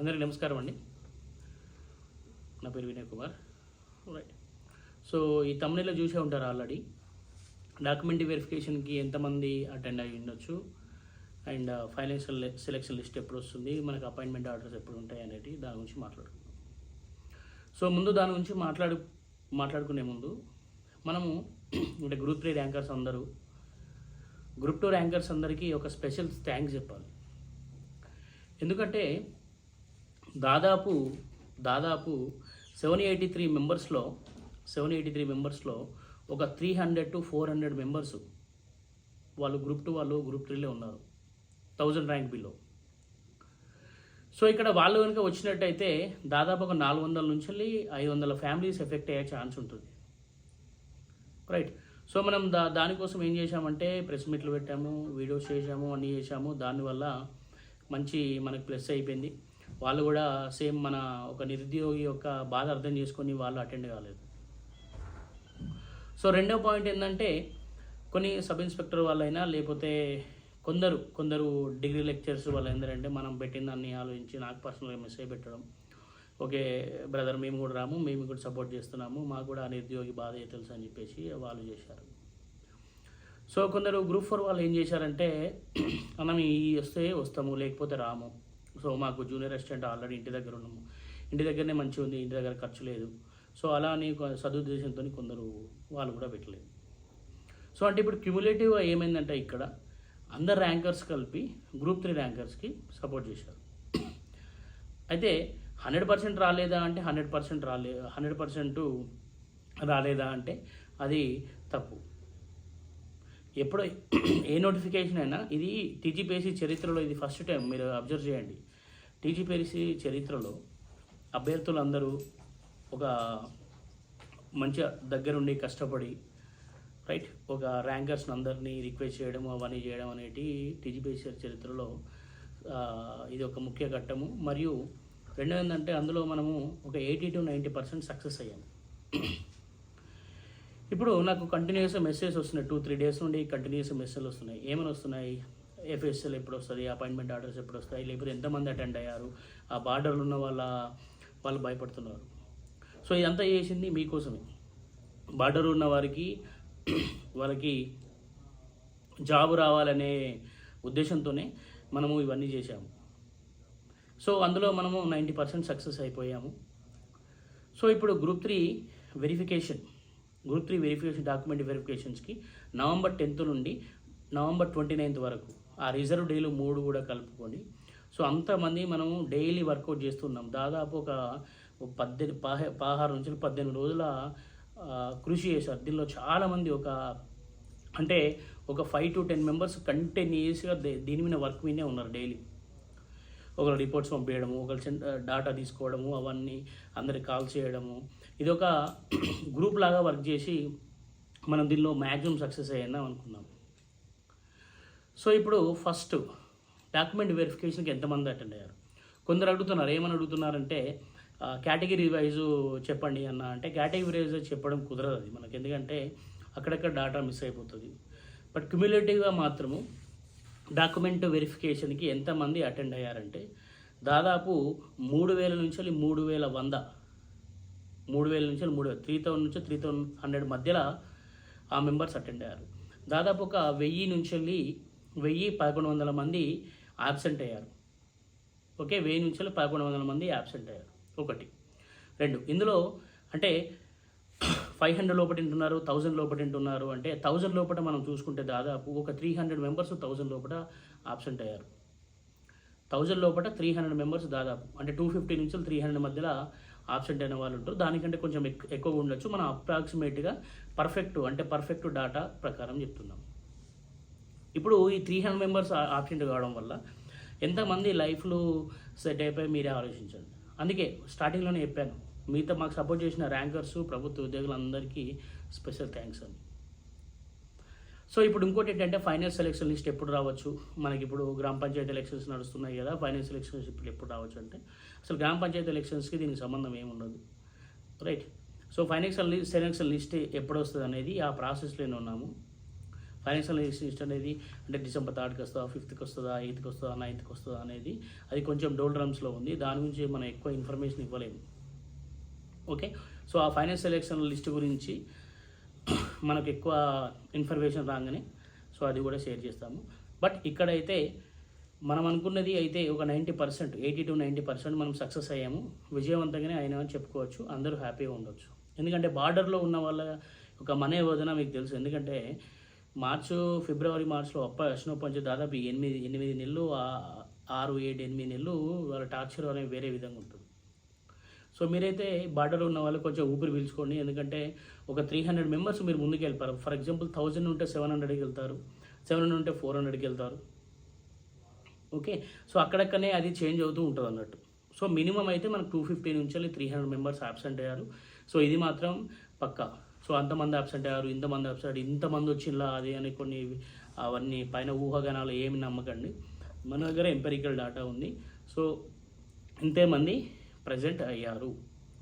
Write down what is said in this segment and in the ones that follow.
అందరికీ నమస్కారం అండి. నా పేరు వినయ్ కుమార్. రైట్ సో ఈ తమిళలో చూసే ఉంటారు ఆల్రెడీ డాక్యుమెంట్ వెరిఫికేషన్కి ఎంతమంది అటెండ్ అయి ఉండొచ్చు? అండ్ ఫైనాన్షియల్ సెలెక్షన్ లిస్ట్ ఎప్పుడు వస్తుంది? మనకు అపాయింట్మెంట్ ఆర్డర్స్ ఎప్పుడు ఉంటాయి అనేది దాని గురించి మాట్లాడుకుందాం. సో ముందు దాని గురించి మాట్లాడు మాట్లాడుకునే ముందు మనము అంటే గ్రూప్ త్రీ ర్యాంకర్స్ అందరూ గ్రూప్ టూ ర్యాంకర్స్ అందరికీ ఒక స్పెషల్ థ్యాంక్స్ చెప్పాలి. ఎందుకంటే దాదాపు దాదాపు సెవెన్ ఎయిటీ త్రీ మెంబర్స్లో సెవెన్ ఎయిటీ త్రీ మెంబర్స్లో ఒక three hundred to four hundred members వాళ్ళు గ్రూప్ టూ వాళ్ళు గ్రూప్ త్రీలో ఉన్నారు థౌజండ్ ర్యాంక్ బిలో సో ఇక్కడ వాళ్ళు కనుక వచ్చినట్టయితే దాదాపు ఒక నాలుగు వందల నుంచి వెళ్ళి ఐదు వందల ఫ్యామిలీస్ ఎఫెక్ట్ అయ్యే ఛాన్స్ ఉంటుంది. రైట్ సో మనం దా దానికోసం ఏం చేశామంటే ప్రెస్ మీట్లు పెట్టాము వీడియోస్ చేశాము అన్నీ చేశాము. దానివల్ల మంచి మనకు ప్లస్ అయిపోయింది. వాళ్ళు కూడా సేమ్ మన ఒక నిరుద్యోగి యొక్క బాధ అర్థం చేసుకొని వాళ్ళు అటెండ్ కాలేదు. సో రెండో పాయింట్ ఏంటంటే కొన్ని సబ్ ఇన్స్పెక్టర్ వాళ్ళైనా లేకపోతే కొందరు కొందరు డిగ్రీ లెక్చర్స్ వాళ్ళు ఏంటంటే మనం పెట్టిన దాన్ని ఆలోచించి నాకు పర్సనల్గా మెసేజ్ పెట్టడం ఓకే బ్రదర్ మేము కూడా రాము మేము కూడా సపోర్ట్ చేస్తున్నాము మాకు కూడా ఆ నిరుద్యోగి బాధ తెలుసు అని చెప్పేసి వాళ్ళు చేశారు. సో కొందరు గ్రూప్ ఫోర్ వాళ్ళు ఏం చేశారంటే మనం ఈ వస్తే వస్తాము లేకపోతే రాము సో మాకు జూనియర్ అసిస్టెంట్ ఆల్రెడీ ఇంటి దగ్గర ఉన్నాము. ఇంటి దగ్గరనే మంచిగా ఉంది ఇంటి దగ్గర ఖర్చు లేదు. సో అలా అని సదుద్దేశంతో కొందరు వాళ్ళు కూడా పెట్టలేదు. సో అంటే ఇప్పుడు క్యుములేటివ్గా ఏమైందంటే ఇక్కడ అందరు ర్యాంకర్స్ కలిపి గ్రూప్ త్రీ ర్యాంకర్స్కి సపోర్ట్ చేశారు. అయితే హండ్రెడ్ పర్సెంట్ రాలేదా అంటే హండ్రెడ్ పర్సెంట్ రాలే హండ్రెడ్ పర్సెంట్ రాలేదా అంటే అది తప్పు. ఎప్పుడో ఏ నోటిఫికేషన్ అయినా ఇది టీజీపీఎస్సీ చరిత్రలో ఇది ఫస్ట్ టైం మీరు అబ్జర్వ్ చేయండి. టీజీపీఎస్సీ చరిత్రలో అభ్యర్థులందరూ ఒక మంచిగా దగ్గరుండి కష్టపడి రైట్ ఒక ర్యాంకర్స్ని అందరినీ రిక్వెస్ట్ చేయడం అవన్నీ చేయడం అనేటి టీజీపీఎస్సీ చరిత్రలో ఇది ఒక ముఖ్య ఘట్టము. మరియు రెండో ఏంటంటే అందులో మనము ఒక eighty to ninety percent success అయ్యాము. ఇప్పుడు నాకు కంటిన్యూస్ మెసేజ్ వస్తున్నాయి. టూ త్రీ డేస్ నుండి కంటిన్యూస్ మెసేజ్ వస్తున్నాయి. ఏమైనా వస్తున్నాయి? ఎఫ్ఎస్ఎల్ ఎప్పుడు వస్తుంది అపాయింట్మెంట్ ఆర్డర్స్ ఎప్పుడు వస్తాయి లేకపోతే ఎంతమంది అటెండ్ అయ్యారు ఆ బార్డర్లు ఉన్న వాళ్ళ వాళ్ళు భయపడుతున్నారు. సో ఇదంతా చేసింది మీకోసమే. బార్డర్ ఉన్న వారికి వాళ్ళకి జాబ్ రావాలనే ఉద్దేశంతోనే మనము ఇవన్నీ చేశాము. సో అందులో మనము నైంటీ పర్సెంట్ సక్సెస్ అయిపోయాము. సో ఇప్పుడు group three verification group three verification document వెరిఫికేషన్స్కి November tenth నుండి నవంబర్ ట్వంటీ నైన్త్ వరకు ఆ రిజర్వ్ డేలు మూడు కూడా కలుపుకొని సో అంతమంది మనం డైలీ వర్కౌట్ చేస్తున్నాం. దాదాపు ఒక పద్దెనిమిది పహ పదహారు నుంచి పద్దెనిమిది రోజుల కృషి చేశారు. దీనిలో చాలామంది ఒక అంటే ఒక ఫైవ్ టు టెన్ మెంబర్స్ కంటిన్యూస్గా దీని మీద వర్క్ మీదే ఉన్నారు డైలీ ఒకరు రిపోర్ట్స్ పంపించడము ఒకరు డాటా తీసుకోవడము అవన్నీ అందరికి కాల్ చేయడము. ఇది ఒక గ్రూప్ లాగా వర్క్ చేసి మనం దీనిలో మ్యాక్సిమం సక్సెస్ అయ్యాం అనుకున్నాం సో ఇప్పుడు ఫస్ట్ డాక్యుమెంట్ వెరిఫికేషన్కి ఎంతమంది అటెండ్ అయ్యారు? కొందరు అడుగుతున్నారు ఏమని అడుగుతున్నారంటే కేటగిరీ వైజ్ చెప్పండి అన్న అంటే కేటగిరీ వైజ్ చెప్పడం కుదరదు అది మనకి. ఎందుకంటే అక్కడక్కడ డాటా మిస్ అయిపోతుంది. బట్ క్యుములేటివ్గా మాత్రము డాక్యుమెంట్ వెరిఫికేషన్కి ఎంతమంది అటెండ్ అయ్యారంటే దాదాపు మూడు వేల నుంచి మూడు వేల వంద. మూడు వేల నుంచి మూడు త్రీ థౌసండ్ నుంచి త్రీ థౌసండ్ హండ్రెడ్ మధ్యలో ఆ మెంబర్స్ అటెండ్ అయ్యారు. దాదాపు ఒక వెయ్యి నుంచి వెయ్యి పదకొండు వందల మంది యాబ్సెంట్ అయ్యారు. ఓకే వెయ్యి నుంచి పదకొండు వందల మంది యాబ్సెంట్ అయ్యారు. ఒకటి. రెండు. ఇందులో అంటే ఫైవ్ హండ్రెడ్ లోపల ఉంటున్నారు థౌజండ్ లోపల ఉంటున్నారు అంటే థౌజండ్ లోపల మనం చూసుకుంటే దాదాపు ఒక త్రీ హండ్రెడ్ మెంబర్స్ థౌజండ్ లోపల ఆబ్సెంట్ అయ్యారు. థౌజండ్ లోపల త్రీ హండ్రెడ్ మెంబర్స్ దాదాపు అంటే టూ ఫిఫ్టీ నుంచి త్రీ హండ్రెడ్ మధ్యలో ఆబ్సెంట్ అయిన వాళ్ళు ఉంటారు. దానికంటే కొంచెం ఎక్కువ ఉండొచ్చు. మనం అప్రాక్సిమేట్గా పర్ఫెక్ట్ అంటే పర్ఫెక్ట్ డాటా ప్రకారం చెప్తున్నాం. ఇప్పుడు ఈ త్రీ హండ్రెడ్ మెంబర్స్ ఆబ్సెంట్ కావడం వల్ల ఎంతమంది లైఫ్లో సెట్ అయిపోయి మీరే ఆలోచించండి. అందుకే స్టార్టింగ్లోనే చెప్పాను మీతో మాకు సపోర్ట్ చేసిన ర్యాంకర్స్ ప్రభుత్వ ఉద్యోగులందరికీ స్పెషల్ థ్యాంక్స్ అని సో ఇప్పుడు ఇంకోటి ఏంటంటే ఫైనల్ సెలెక్షన్ లిస్ట్ ఎప్పుడు రావచ్చు? మనకి ఇప్పుడు గ్రామ పంచాయతీ ఎలక్షన్స్ నడుస్తున్నాయి కదా ఫైనల్ సెలెక్షన్స్ ఇప్పుడు ఎప్పుడు రావచ్చు అంటే? అసలు గ్రామ పంచాయతీ ఎలక్షన్స్కి దీనికి సంబంధం ఏముండదు ఉండదు. Right so financial selection list ఎప్పుడు వస్తుంది అనేది ఆ ప్రాసెస్లోనే ఉన్నాము. ఫైనాన్షియల్ లిస్ట్ అనేది అంటే డిసెంబర్ థర్డ్కి వస్తుందా ఫిఫ్త్కి వస్తుందా ఎయిత్కి వస్తుందా నైన్త్కి వస్తుందా అనేది అది కొంచెం డోల్ డ్రమ్స్లో ఉంది. దాని గురించి మనం ఎక్కువ ఇన్ఫర్మేషన్ ఇవ్వలేము. ఓకే? సో ఆ ఫైనాన్స్ ఎలక్షన్ లిస్ట్ గురించి మనకు ఎక్కువ ఇన్ఫర్మేషన్ రాగానే సో అది కూడా షేర్ చేస్తాము. బట్ ఇక్కడైతే మనం అనుకున్నది అయితే ఒక ninety percent eighty to ninety percent మనం సక్సెస్ అయ్యాము. విజయవంతంగానే అయినామని చెప్పుకోవచ్చు. అందరూ హ్యాపీగా ఉండొచ్చు. ఎందుకంటే బార్డర్లో ఉన్న వాళ్ళ ఒక మనే వదన మీకు తెలుసు. ఎందుకంటే మార్చు ఫిబ్రవరి మార్చ్లో అప్ప ఉష్ణోపంచు దాదాపు ఎనిమిది ఎనిమిది నెలలు ఆరు ఏడు ఎనిమిది నెలలు వాళ్ళ టార్చర్ అనేది వేరే విధంగా ఉంటుంది. సో మీరైతే బార్డర్ ఉన్న వాళ్ళు కొంచెం ఊపిరి పీల్చుకోండి. ఎందుకంటే ఒక త్రీ హండ్రెడ్ మెంబర్స్ మీరు ముందుకు ఫర్ ఎగ్జాంపుల్ థౌజండ్ ఉంటే సెవెన్ హండ్రెడ్కి వెళ్తారు. సెవెన్ హండ్రెడ్ ఉంటే ఫోర్ హండ్రెడ్కి వెళ్తారు. ఓకే? సో అక్కడక్కడనే అది చేంజ్ అవుతూ ఉంటుంది అన్నట్టు. సో మినిమం అయితే మనకు టూ ఫిఫ్టీ నుంచి త్రీ హండ్రెడ్ మెంబర్స్ అబ్సెంట్ అయ్యారు. సో ఇది మాత్రం పక్కా. సో అంతమంది అబ్సెంట్ అయ్యారు ఇంతమంది అబ్సెంట్ ఇంతమంది వచ్చిందా అది అని కొన్ని అవన్నీ పైన ఊహాగానాలు ఏమి నమ్మకండి. మన దగ్గర ఎంపెరికల్ డేటా ఉంది. సో ఇంతేమంది ప్రజెంట్ అయ్యారు.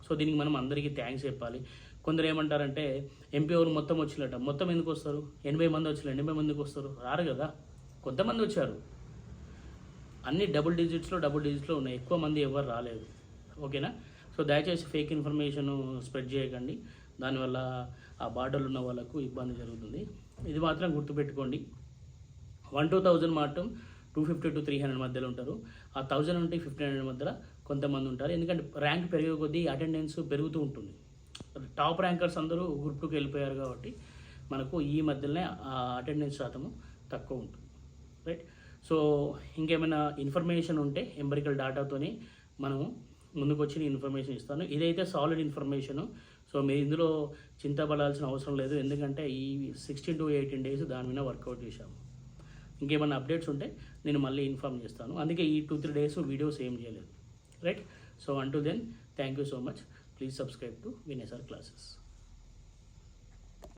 సో దీనికి మనం అందరికీ థ్యాంక్స్ చెప్పాలి. కొందరు ఏమంటారంటే ఎంపీ మొత్తం వచ్చినట్ట మొత్తం ఎందుకు వస్తారు? ఎనభై మంది వచ్చిన ఎనభై మందికి వస్తారు? రారు కదా. కొంతమంది వచ్చారు. అన్ని డబుల్ డిజిట్స్లో డబుల్ డిజిట్స్లో ఉన్నాయి. ఎక్కువ మంది ఎవరు రాలేదు. ఓకేనా? సో దయచేసి ఫేక్ ఇన్ఫర్మేషన్ స్ప్రెడ్ చేయకండి. దానివల్ల ఆ బార్డర్లు ఉన్న వాళ్ళకు ఇబ్బంది జరుగుతుంది. ఇది మాత్రం గుర్తుపెట్టుకోండి. వన్ టూ థౌజండ్ మాత్రం two fifty to three hundred మధ్యలో ఉంటారు. ఆ థౌజండ్ నుండి ఫిఫ్టీన్ హండ్రెడ్ మధ్యలో కొంతమంది ఉంటారు. ఎందుకంటే ర్యాంక్ పెరిగే కొద్దీ అటెండెన్స్ పెరుగుతూ ఉంటుంది. టాప్ ర్యాంకర్స్ అందరూ గ్రూప్ టూకి వెళ్ళిపోయారు కాబట్టి మనకు ఈ మధ్యలోనే ఆ అటెండెన్స్ శాతము తక్కువ ఉంటుంది. రైట్? సో ఇంకేమైనా ఇన్ఫర్మేషన్ ఉంటే ఎంబరికల్ డేటాతోని మనము ముందుకు వచ్చిన ఇన్ఫర్మేషన్ ఇస్తాను. ఇదైతే సాలిడ్ ఇన్ఫర్మేషను. సో మీరు ఇందులో చింతపడాల్సిన అవసరం లేదు. ఎందుకంటే ఈ సిక్స్టీన్ టు ఎయిటీన్ డేస్ దాని మీద వర్కౌట్ చేశాము. ఇంకేమైనా అప్డేట్స్ ఉంటే నేను మళ్ళీ ఇన్ఫామ్ చేస్తాను. అందుకే ఈ టూ త్రీ డేస్ వీడియోస్ ఏం చేయలేదు. రైట్ సో అంటూ then thank you so much please subscribe to వినేసర్ classes